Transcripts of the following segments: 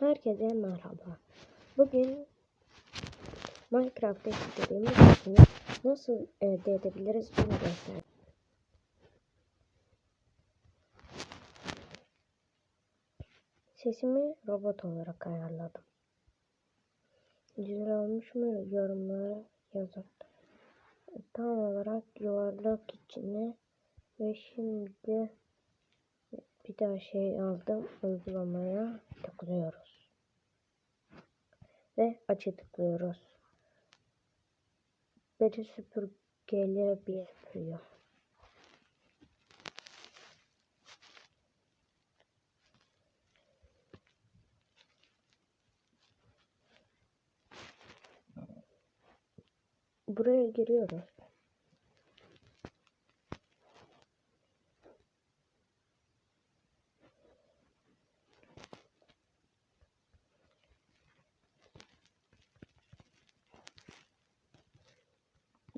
Herkese merhaba. Bugün Minecraft'ta istediğimiz ismi nasıl elde edebiliriz bunu göstereyim. Sesimi robot olarak ayarladım. Güzel olmuş mu yorumlara yazın. Tam olarak yuvarlak içine ve şimdi bir daha şey aldım uygulamaya tıklıyoruz. Ve açı tıklıyoruz. Beri süpürgeyle bir yapıyor. Buraya giriyoruz.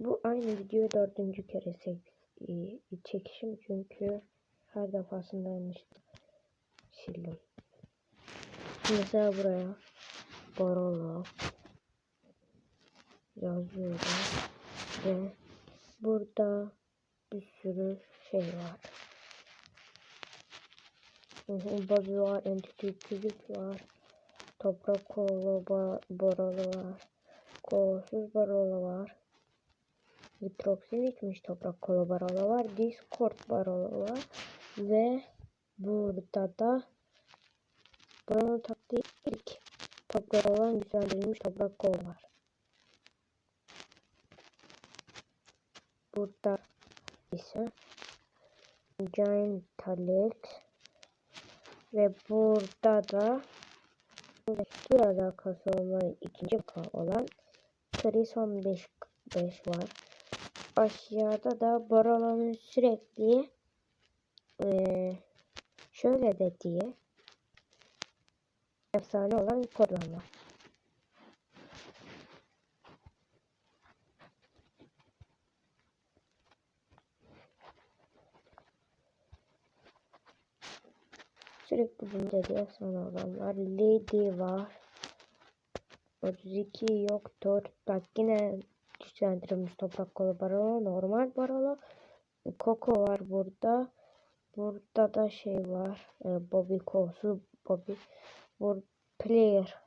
Bu aynı videoyu dördüncü kere e, çekişim çünkü her defasında yanlışlıkla sildim. Mesela buraya Barolo yazıyorum ve burada bir sürü şey var. Bobby var, Entity Küçük var, Toprak Kolu Borolu var, Kolsuz Borolu var. Nitroxin içmiş toprak kolu barolu var. Discord barolu var. Ve burada da buranın taktiği ilk toprak olan güçlendirilmiş toprak kol var. Burada ise Giant Alex ve burada da bir alakası olmayan ikinci olan Trison 5 5 var aşağıda da Borolo'nun sürekli ee, şöyle dediği efsane olan kodlar var. Sürekli bunu dediği efsane olanlar. Lady var. 32 yoktur. Bak yine güçlendirilmiş toprak kolu barolo, normal barolo. Koko var burada. Burada da şey var. E, Bobby Kosu, Bobby Bur Player.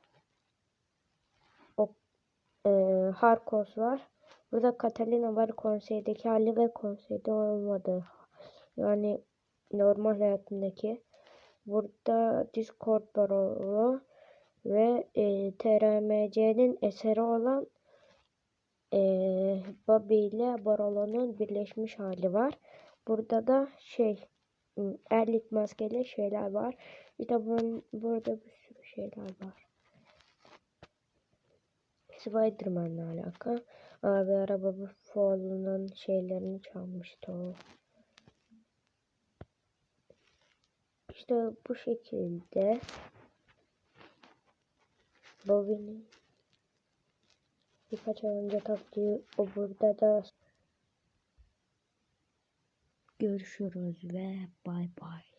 O e, Harkos var. Burada Catalina var konseydeki hali ve konseyde olmadığı. Yani normal hayatındaki. Burada Discord barolo ve e, TRMC'nin eseri olan ee, Bobby ile Barolo'nun birleşmiş hali var. Burada da şey erlik maskeli şeyler var. İşte bunun, burada bir sürü şeyler var. Spiderman'la alaka. Abi araba bu Fall'un şeylerini çalmıştı o. İşte bu şekilde Bobby'nin birkaç ay önce taktiği o burada da görüşürüz ve bay bay.